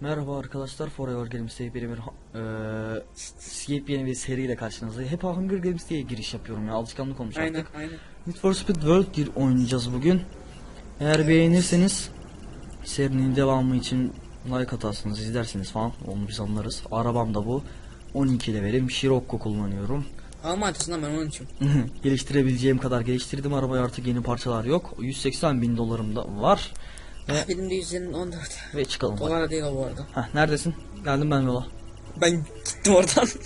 Merhaba arkadaşlar, Forever Games diye bir eee yepyeni bir seriyle karşınızdayım. Hep Hunger Games diye giriş yapıyorum ya, alışkanlık olmuş Aynen artık. aynen. Need for Speed World gir oynayacağız bugün. Eğer beğenirseniz serinin devamı için like atarsınız, izlersiniz falan, onu biz anlarız. Arabam da bu. 12 levelim, Scirocco kullanıyorum. Alma açısından ben onun için. Geliştirebileceğim kadar geliştirdim arabayı artık yeni parçalar yok. 180 bin dolarım da var. Ve, Benim de 114. ve çıkalım. hadi. Dolar değil o bu arada. Heh, neredesin? Geldim ben yola. Ben gittim oradan.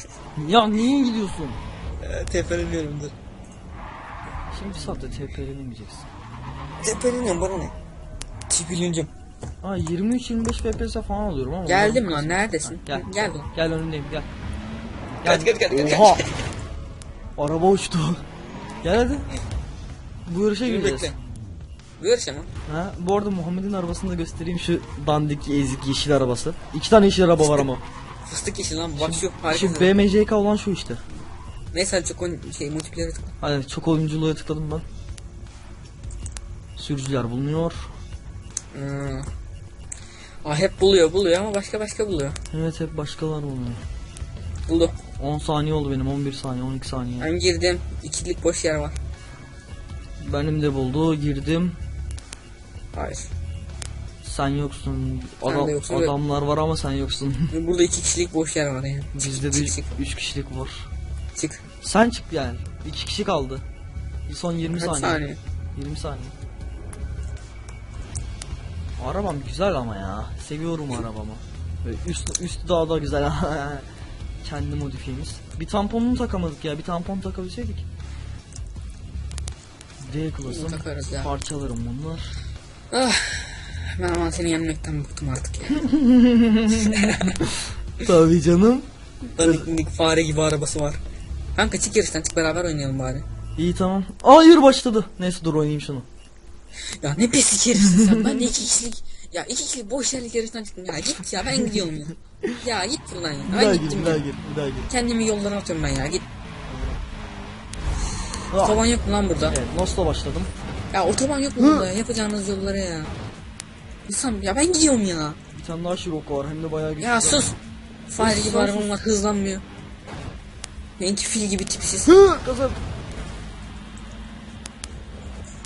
Ya niye gidiyorsun? Tepeleniyorum dur. Şimdi bir saatte TP'lenemeyeceksin. Tepeleniyorum bana ne? Tipilineceğim. Aa 23-25 FPS falan alıyorum ama. Geldim lan neredesin? Gel. Gel lan. Gel önündeyim gel. Gel, gel, gel, gel, Oha. Araba uçtu. Gel hadi. Bu yarışa gireceğiz. bekle. Yarış ama. Ha, bu arada Muhammed'in arabasını da göstereyim şu dandik ezik yeşil arabası. İki tane yeşil araba var ama. Fıstık yeşil lan. Bak şu harika. Şu BMCK olan şu işte. Neyse çok oyun- şey multiplayer'e tıkla. Hadi çok oyunculuğa tıkladım ben. Sürücüler bulunuyor. Hmm. Aa hep buluyor buluyor ama başka başka buluyor. Evet hep başkalar bulunuyor. Buldu. 10 saniye oldu benim 11 saniye 12 saniye. Ben girdim. İkilik boş yer var. Benim de buldu girdim. Hayır. Sen yoksun. Sen de yoksun adamlar var ama sen yoksun. Burada iki kişilik boş yer var yani. Bizde çık, de çık, 3 kişilik var. çık. Sen çık yani. 2 kişi kaldı. Bir son 20 Kaç saniye. saniye? 20 saniye. Arabam güzel ama ya. Seviyorum arabamı. Böyle üst üst daha da güzel. Kendi modifiyemiz. Bir tamponunu takamadık ya. Bir tampon takabilseydik. D klasım. Takarız ya. Parçalarım bunlar. Ah, ben ama seni yenmekten bıktım artık ya. Tabii canım. Danik minik fare gibi arabası var. Kanka çık yarıştan çık beraber oynayalım bari. İyi tamam. Hayır başladı. Neyse dur oynayayım şunu. Ya ne pislik herifsin sen. Ben de iki kişilik ya iki kişilik boş yerlik yarıştan çıktım. Ya git ya ben gidiyorum ya. Ya git buradan ya. Bir daha Ben gir, gittim bir daha ya. gir, bir daha gir. Kendimi yollara atıyorum ben ya git. Ah, Otoban yok mu lan burada? Evet, Nos'la başladım. Ya otoban yok mu burada? Yapacağınız yollara ya. İnsan ya ben gidiyorum ya. Bir tane daha Scirocco var hem de bayağı güçlü. Ya sus. Fare gibi arabam var hızlanmıyor. Benimki fil gibi tipsiz. Hı.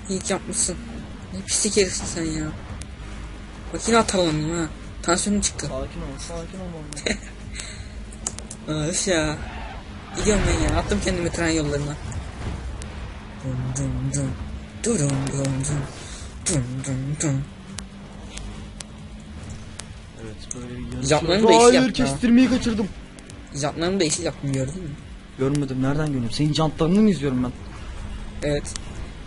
İyi ki yapmışsın. Ne pislik herifsin sen ya. Bak yine atalandım ha. Tansiyonum çıktı. Sakin ol, sakin ol. Öf ya. Gidiyorum ben ya. Attım kendimi tren yollarına. Dum dum dum. Dum dum dum dum. Dum dum evet böyle bir. Japlarını var. da işi Hayır yaptı ha. kestirmeyi kaçırdım. Jantlarımı da yeşil yaptım gördün mü? Görmedim nereden görüyorum? Senin jantlarını mı izliyorum ben? Evet.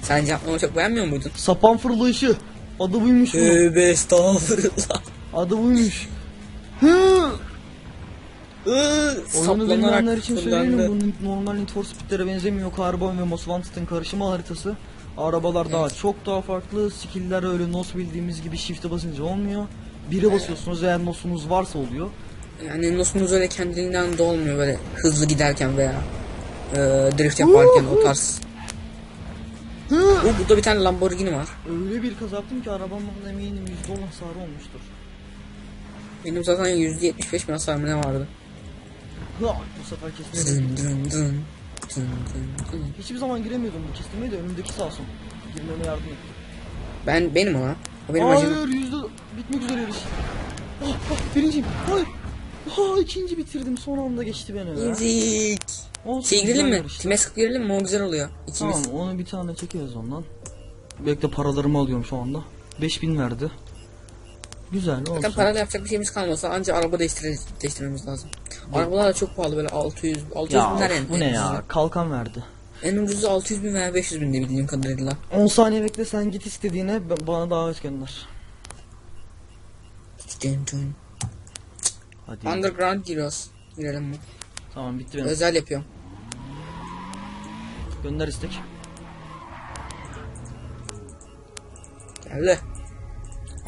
Sen jantlarımı çok beğenmiyor muydun? Sapan fırlayışı. Adı buymuş bu. Tövbe estağfurullah. Adı buymuş. Hı. Iıı, Oyunu bilmeyenler Saplanarak için fırlandı. söyleyeyim bu normal Need for Speed'lere benzemiyor. Carbon ve Most Wanted'ın karışımı haritası. Arabalar daha çok daha farklı. Skill'ler öyle NOS bildiğimiz gibi shift'e basınca olmuyor. Biri basıyorsunuz eğer NOS'unuz varsa oluyor. Yani nosunuz öyle kendiliğinden dolmuyor böyle hızlı giderken veya e, drift yaparken o tarz. O burada bir tane Lamborghini var. Öyle bir kaza yaptım ki arabamın eminim %10 hasarı olmuştur. Benim zaten %75 bin hasar mı ne vardı? Hı, bu sefer kestirmedim. Dın dın dın. Hiçbir zaman giremiyordum bu kestirmeyi de önümdeki sağ olsun. Girmeme yardım etti. Ben benim lan. O benim Hayır acım. yüzde bitmek üzere yarış. Ah, ah, birinciyim. Hayır. Ha ikinci bitirdim son anda geçti beni be. Ezik. Olsun, Şey girelim güzel mi? yarıştı. Sık girelim mi? O güzel oluyor. İkimiz. Tamam onu bir tane çekeriz ondan. Bekle paralarımı alıyorum şu anda. 5000 verdi. Güzel olsun. Zaten parayla yapacak bir şeyimiz kalmasa anca araba değiştire, değiştirmemiz lazım. Arabalar da çok pahalı böyle 600 600 Ya binler yani. bu ne ucuzu. ya? Kalkan verdi. En ucuzu 600 bin veya 500 bin de bildiğim kadarıyla. 10 saniye bekle sen git istediğine bana davet gönder. Dın. Hadi. Underground giriyoruz. Girelim mi? Tamam bitti benim. Özel yapıyorum. Gönder istek. Geldi.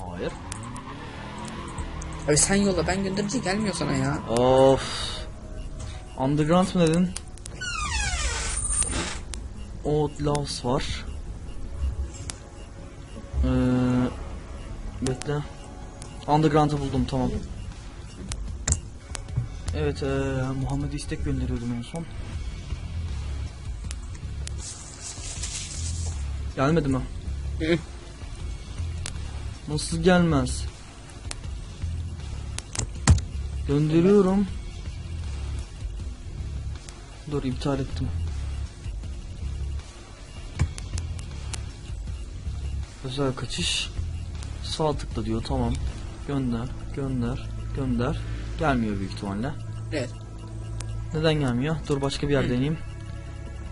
Hayır. Abi sen yolla ben gönderince gelmiyor sana ya. Of. Underground mı dedin? Outlaws var. Ee, bekle. Underground'ı buldum tamam. Evet eee Muhammed'e istek gönderiyordum en son. Gelmedi mi? Nasıl gelmez? Gönderiyorum. Dur iptal ettim. Özel kaçış. Sağ tıkla diyor tamam. Gönder, gönder, gönder. Gelmiyor büyük ihtimalle. Evet. Neden gelmiyor? Dur başka bir yer deneyeyim.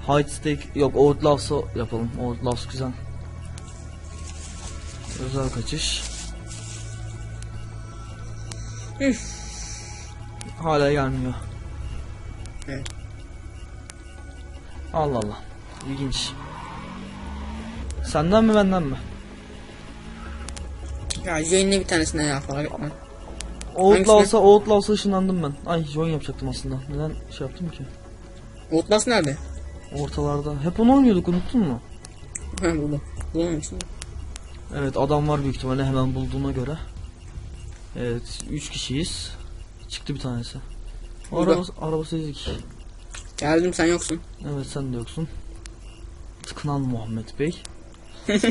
Hide stake yok Outlaws'ı yapalım. Outlaws güzel. Özel kaçış. Üf. Hala gelmiyor. Evet. Allah Allah. İlginç. Senden mi benden mi? Ya Jane'le bir tanesine ya fark etmem. Outlaws'a Outlaws'a ışınlandım ben. Ay join yapacaktım aslında. Neden şey yaptım ki? Outlast nerede? Ortalarda. Hep onu oynuyorduk unuttun mu? Ha buldum. Bulamamışsın. Evet adam var büyük ihtimalle hemen bulduğuna göre. Evet 3 kişiyiz. Çıktı bir tanesi. Burada. Arabası, arabası ezik. Geldim sen yoksun. Evet sen de yoksun. Tıkınan Muhammed Bey.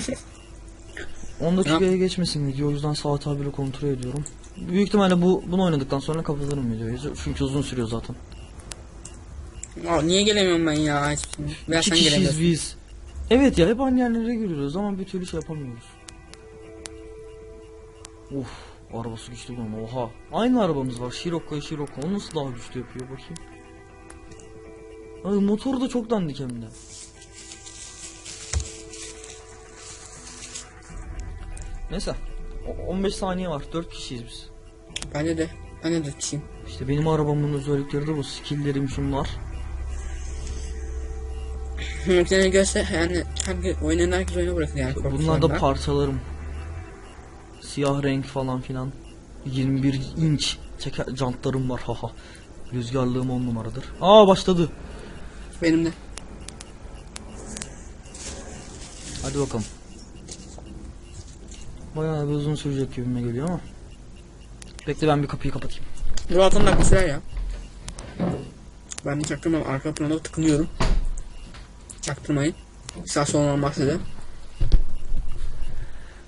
10 dakikaya geçmesin video o yüzden saat haberi kontrol ediyorum. Büyük ihtimalle bu bunu oynadıktan sonra kapatırım videoyu çünkü uzun sürüyor zaten. Aa, niye gelemiyorum ben ya şey. İki sen kişiyiz gelemiyorsun. biz. Evet ya hep aynı yerlere giriyoruz ama bir türlü şey yapamıyoruz. Uf arabası güçlü bunun oha. Aynı arabamız var Scirocco Scirocco o nasıl daha güçlü yapıyor bakayım. Ay, motoru da çok dandik hem de. Neyse. o- 15 saniye var. 4 kişiyiz biz. Bence de. Ben de dörtçiyim. İşte benim arabamın özellikleri de bu. Skill'lerim şunlar. Tane görse yani herkes, oynayan herkes oyuna bırakır yani. Bunlar da parçalarım. Siyah renk falan filan. 21 inç teker jantlarım var haha. Rüzgarlığım 10 numaradır. Aa başladı. Benim de. Hadi bakalım. Bayağı bir uzun sürecek gibime geliyor ama. Bekle ben bir kapıyı kapatayım. Bu altın dakika sürer ya. Ben de çaktırmam. Arka planda tıkınıyorum. Çaktırmayın. Sol olmaz size.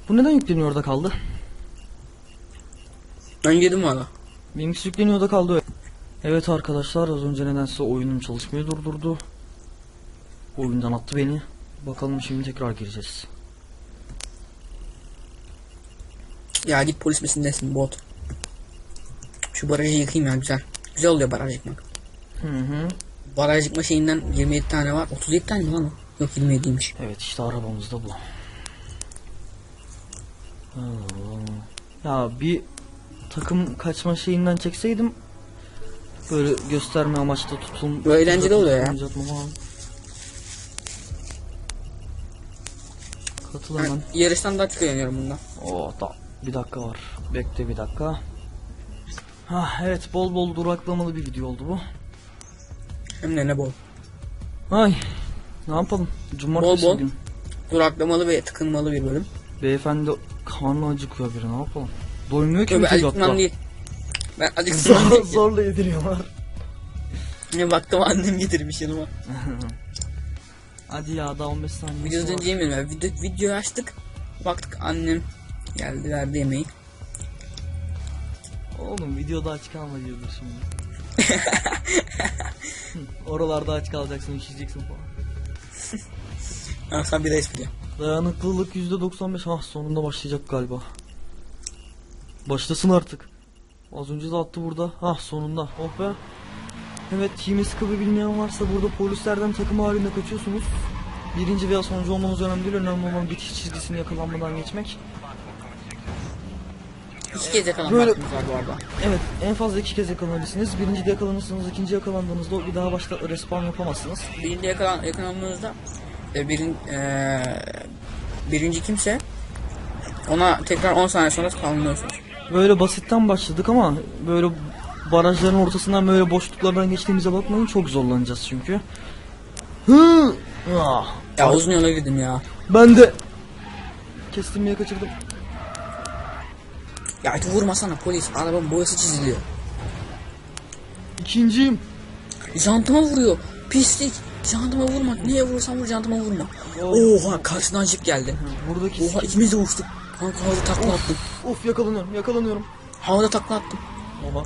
Bu neden yükleniyor orada kaldı? Ben yedim valla. Benimkisi yükleniyor da kaldı. Evet arkadaşlar az önce nedense oyunum çalışmayı durdurdu. Oyundan attı beni. Bakalım şimdi tekrar gireceğiz. Ya git polis misin desin bot. Şu barajı yıkayım ya güzel. Güzel oluyor baraj yıkmak. Hı hı. Baraj yıkma şeyinden 27 tane var. 37 tane mi lan o? Yok 27'ymiş. Evet işte arabamız da bu. Ya bir takım kaçma şeyinden çekseydim böyle gösterme amaçlı tutun. Bu eğlenceli oluyor ya. Katıl hemen. yarıştan daha çok eğleniyorum bundan. Oo da bir dakika var. Bekle bir dakika. Ha evet bol bol duraklamalı bir video oldu bu. Hem de ne bol. Ay ne yapalım? Cumartesi Bol bol. gün. Duraklamalı ve tıkınmalı bir bölüm. Beyefendi karnı acıkıyor biri ne yapalım? Doymuyor ki bir ben acıkmam değil. Ben acıkmam Zor, değil. zorla yediriyorlar. Ne baktım annem getirmiş yanıma. Hadi ya daha 15 saniye. Videodan önce yemedim ya. Video, videoyu açtık. Baktık annem geldi verdi yemeği. Oğlum videoda aç kalma diyordur şimdi. Oralarda aç kalacaksın, üşüyeceksin falan. Ha sen bir de espri yap. Dayanıklılık %95. Ah sonunda başlayacak galiba. Başlasın artık. Az önce de attı burada. Ah sonunda. Oh be. Evet kimi sıkı bilmeyen varsa burada polislerden takım halinde kaçıyorsunuz. Birinci veya sonuncu olmanız önemli değil. Önemli olan bitiş çizgisini yakalanmadan geçmek. İki kez yakalan Böyle- hakkımız var bu arada. Evet en fazla iki kez yakalanabilirsiniz. Birinci de yakalanırsınız. ikinci yakalandığınızda bir daha başta respawn yapamazsınız. Birinci yakalan, yakalandığınızda e, birin, e, birinci kimse ona tekrar 10 saniye sonra kalmıyorsunuz. Böyle basitten başladık ama böyle barajların ortasından böyle boşluklardan geçtiğimize bakmayın çok zorlanacağız çünkü. Hı! Ah! Ya uzun yola girdim ya. Ben de kestim diye kaçırdım. Ya vurmasana polis. Arabanın boyası çiziliyor. İkinciyim. Jantıma vuruyor. Pislik. Jantıma vurma. Niye vurursan vur jantıma vurma. Oha karşıdan jip geldi. Buradaki Oha ikimiz de uçtuk. Kanka havada takla attım. Of yakalanıyorum yakalanıyorum. Havada takla attım. Baba.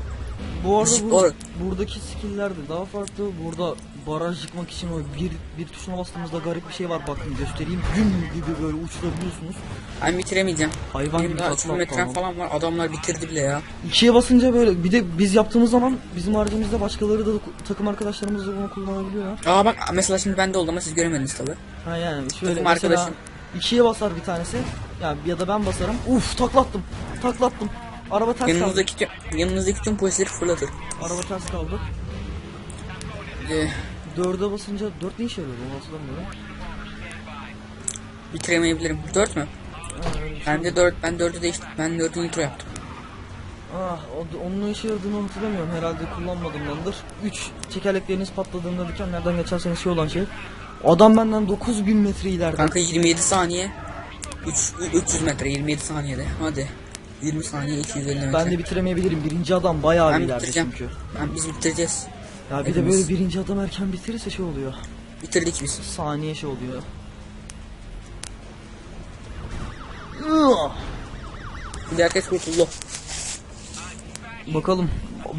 Bu arada bu, Or- buradaki skill'ler de daha farklı. Burada baraj yıkmak için o bir bir tuşuna bastığımızda garip bir şey var. Bakın göstereyim. Güm gibi böyle uçurabiliyorsunuz. Ben bitiremeyeceğim. Hayvan Benim gibi daha takla 3 metrem atlamam. falan var. Adamlar bitirdi bile ya. İkiye basınca böyle bir de biz yaptığımız zaman bizim haricimizde başkaları da takım arkadaşlarımız da bunu kullanabiliyorlar. Aa bak mesela şimdi bende oldu ama siz göremediniz tabi. Ha yani şöyle Takım mesela arkadaşım. ikiye basar bir tanesi. Ya ya da ben basarım. Uf taklattım. Taklattım. Araba ters kaldı. Yanınızdaki, tüm- yanınızdaki tüm polisleri fırlatır. Araba ters kaldı. Ee, Dörde basınca dört ne işe yarıyor? Onu hatırlamıyorum. bitiremeyebilirim. 4 mü? Şey. Ben de 4, ben 4'ü değiştim. Ben 4'ü nitro yaptım. Ah, onun ne işe yaradığını hatırlamıyorum. Herhalde kullanmadığımdandır. 3 tekerlekleriniz patladığında dikenlerden geçerseniz şey olan şey. Adam benden 9000 metre ileride. Kanka 27 saniye. 3, 300 metre 27 saniyede. Hadi. 20 saniye 250 metre. Ben de bitiremeyebilirim. Birinci adam bayağı Ben bir ileride çünkü. Ben, biz bitireceğiz. Ya bir de Hepimiz. böyle birinci adam erken bitirirse şey oluyor. Bitirdik biz. Saniye şey oluyor. Şimdi herkes kurtuldu. Bakalım.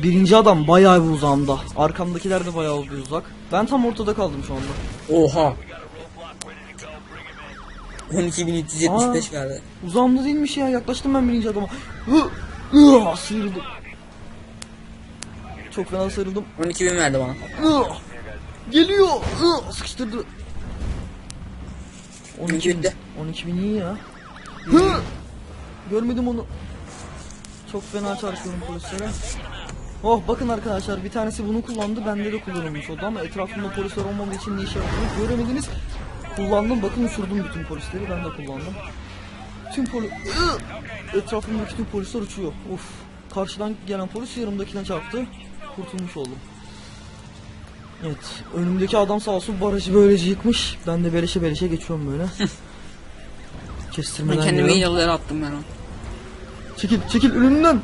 Birinci adam bayağı bir uzağımda. Arkamdakiler de bayağı bir uzak. Ben tam ortada kaldım şu anda. Oha. 12.375 verdi. Uzağımda değilmiş ya. Yaklaştım ben birinci adama. Hı, hı, sıyrıldım. Çok fena sıyrıldım. 12.000 verdi bana. Hı, geliyor. Hı, sıkıştırdı. 12 bin, Bitti. 12 bin iyi ya. Hı, görmedim onu. Çok fena çarpıyorum polislere. Oh bakın arkadaşlar bir tanesi bunu kullandı bende de kullanılmış oldu ama etrafımda polisler olmadığı için ne işe yaradığını göremediniz. Kullandım bakın uçurdum bütün polisleri ben de kullandım. Tüm poli... Iı! Etrafımdaki tüm polisler uçuyor. Of. Karşıdan gelen polis yanımdakine çarptı. Kurtulmuş oldum. Evet. Önümdeki adam sağ olsun barajı böylece yıkmış. Ben de beleşe beleşe geçiyorum böyle. Ben Kestirmeden kendime gidiyorum. iyi yollara attım ben onu. Çekil çekil önümden.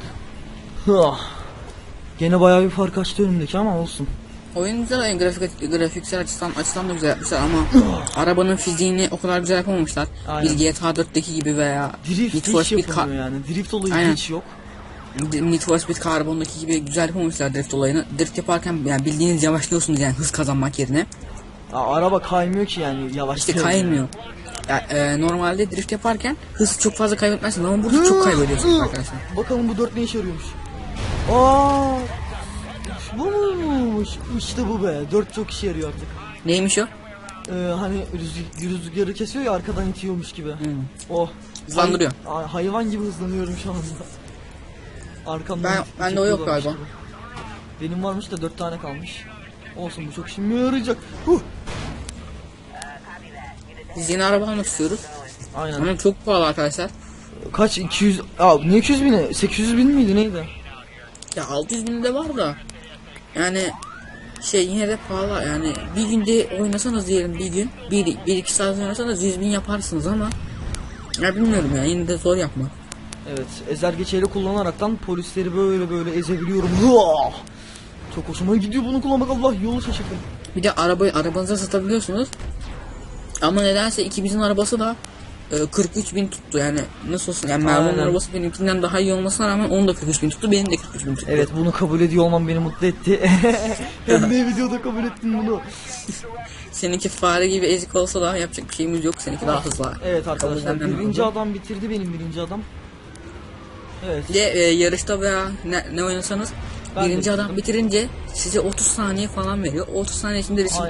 Gene bayağı bir fark açtı önümdeki ama olsun. Oyun güzel oyun grafik, grafiksel açıdan, açıdan da güzel yapmışlar ama arabanın fiziğini o kadar güzel yapamamışlar. Aynen. Bir GTA 4'teki gibi veya Drift Need for Speed yani. Drift olayı Aynen. hiç yok. Need for Speed Carbon'daki gibi güzel yapamamışlar drift olayını. Drift yaparken yani bildiğiniz yavaşlıyorsunuz yani hız kazanmak yerine. Ya, araba kaymıyor ki yani yavaş. İşte kaymıyor. Ya, e, normalde drift yaparken hız çok fazla kaybetmezsiniz ama burada çok kaybediyorsunuz arkadaşlar. Bakalım bu dört ne işe yarıyormuş. Aa, bu muymuş? İşte bu be. Dört çok işe yarıyor artık. Neymiş o? Ee, hani rüzg- rüzgarı kesiyor ya arkadan itiyormuş gibi. Hmm. Oh. Hızlandırıyor. Hay- hayvan gibi hızlanıyorum şu anda. Arkamdan Ben- it- bende o yok itiyorlarmış galiba. gibi. Benim varmış da dört tane kalmış. Olsun bu çok işime yarayacak. Huh. Biz yeni araba almak istiyoruz. Aynen. Ama çok pahalı arkadaşlar. Kaç 200 Aa, ne 200 bini 800 bin miydi neydi? Ya 600 bin de var da. Yani şey yine de pahalı yani bir günde oynasanız diyelim bir gün bir, bir iki saat oynasanız 100 bin yaparsınız ama ya bilmiyorum ya yine de zor yapma. Evet ezer geçeri kullanaraktan polisleri böyle böyle ezebiliyorum. Hıah! Çok hoşuma gidiyor bunu kullanmak Allah yolu şaşırdım. Bir de arabayı arabanıza satabiliyorsunuz. Ama nedense ikimizin arabası da 43 bin tuttu yani nasıl olsun yani Merve'nin arabası benimkinden daha iyi olmasına rağmen onun da 43 bin tuttu benim de 43 bin tuttu. Evet bunu kabul ediyor olmam beni mutlu etti. Hem de videoda kabul ettin bunu. Seninki fare gibi ezik olsa da yapacak bir şeyimiz yok seninki daha hızlı. Evet arkadaşlar birinci adam bitirdi benim birinci adam. Evet. De e, yarışta veya ne, ne oynasanız Ben birinci adam bitirince size 30 saniye falan veriyor. O 30 saniye içinde resim Aynen.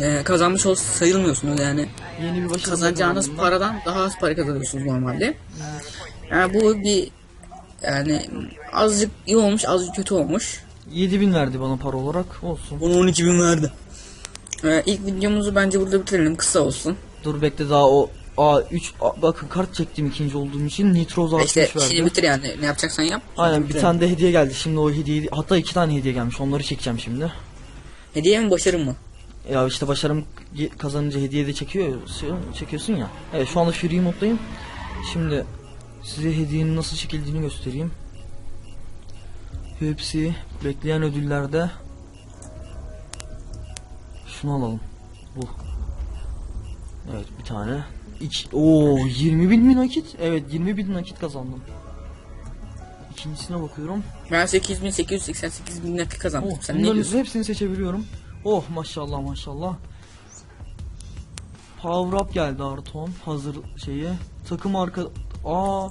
E, kazanmış ol sayılmıyorsunuz yani. Yeni bir Kazanacağınız ben. paradan daha az para kazanıyorsunuz normalde. Yani bu bir yani azıcık iyi olmuş azıcık kötü olmuş. 7000 verdi bana para olarak olsun. Bunu 12 bin verdi. E, ilk videomuzu bence burada bitirelim kısa olsun. Dur bekle daha o A3 A- bakın kart çektim ikinci olduğum için Nitroz artış İşte verdi. şimdi bitir yani ne yapacaksan yap. Aynen bir tane de hediye geldi. Şimdi o hediye hatta iki tane hediye gelmiş. Onları çekeceğim şimdi. Hediye mi başarı mı? Ya işte başarım kazanınca hediye de çekiyor çekiyorsun ya. Evet şu anda free moddayım. Şimdi size hediyenin nasıl çekildiğini göstereyim. Hepsi bekleyen ödüllerde. Şunu alalım. Bu. Evet bir tane. İki, Oo 20 bin mi nakit? Evet 20 bin nakit kazandım. İkincisine bakıyorum. Ben 8888 bin nakit kazandım. Oh, Sen ne diyorsun? hepsini seçebiliyorum. Oh maşallah maşallah. Power up geldi artı 10 hazır şeyi. Takım arka aa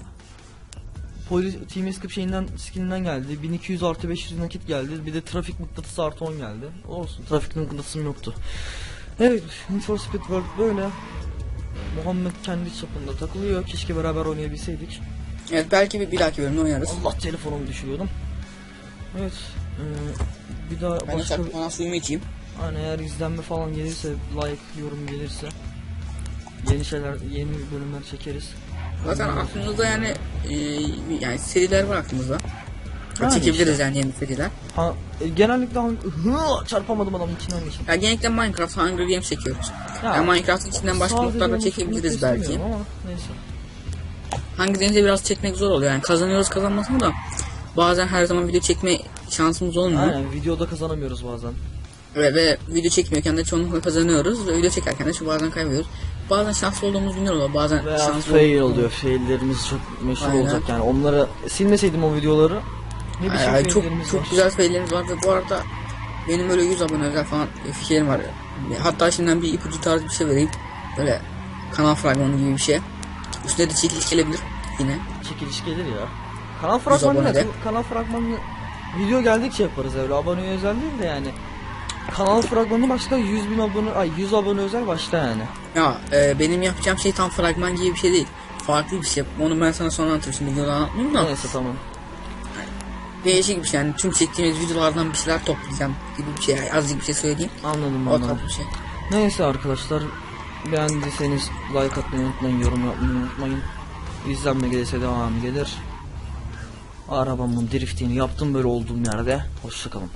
Polis Team Escape şeyinden skininden geldi. 1200 artı 500 nakit geldi. Bir de trafik mıknatısı artı 10 geldi. Olsun. Trafik mıknatısım yoktu. Evet, Need for Speed World böyle. Muhammed kendi çapında takılıyor. Keşke beraber oynayabilseydik. Evet belki bir, bir dahaki bölümde oynarız. Allah telefonumu düşürüyordum. Evet. eee, bir daha Ben de başka çarpmadan suyumu içeyim. Hani eğer izlenme falan gelirse, like, yorum gelirse yeni şeyler, yeni bölümler çekeriz. Zaten aklımızda yani e, yani seriler var aklımızda. Yani Çekebiliriz yani yeni seriler. Ha, e, genellikle. Hı, çarpamadım adamın içinden geçtim. Ya genellikle Minecraft, Hunger Games çekiyoruz. Ya, yani Minecraft'ın içinden başka onu çekebiliriz belki. Ama neyse. Hunger Games'de biraz çekmek zor oluyor yani kazanıyoruz kazanmasını da bazen her zaman video çekme şansımız olmuyor. Aynen videoda kazanamıyoruz bazen. Ve, ve video çekmiyorken de çoğunlukla kazanıyoruz ve video çekerken de şu bazen kaybediyoruz. Bazen şanslı olduğumuz günler oluyor. Bazen Veya şanslı fail oluyor. Faillerimiz çok meşhur Aynen. olacak yani. Onları silmeseydim o videoları. Ne biçim Ay, çok çok var. güzel faillerimiz vardı. Bu arada benim böyle 100 abone özel falan fikrim var. Hatta şimdiden bir ipucu tarzı bir şey vereyim. Böyle kanal fragmanı gibi bir şey. Üstüne de çekiliş gelebilir yine. Çekiliş gelir ya. Kanal fragmanı ne? Kanal fragmanı video geldikçe yaparız öyle. Aboneye özel değil de yani. Kanal fragmanı başka 100 bin abone, ay 100 abone özel başta yani. Ya e, benim yapacağım şey tam fragman gibi bir şey değil. Farklı bir şey. Onu ben sana sonra anlatırım. Şimdi videoda anlatmayayım da. Neyse tamam. Değişik bir şey yani. Tüm çektiğimiz videolardan bir şeyler toplayacağım gibi bir şey. Yani azıcık bir şey söyleyeyim. Anladım O anladım. bir şey. Neyse arkadaşlar beğendiyseniz like atmayı unutmayın, yorum yapmayı unutmayın. İzlenme gelirse devam gelir. Arabamın driftini yaptım böyle olduğum yerde. Hoşçakalın.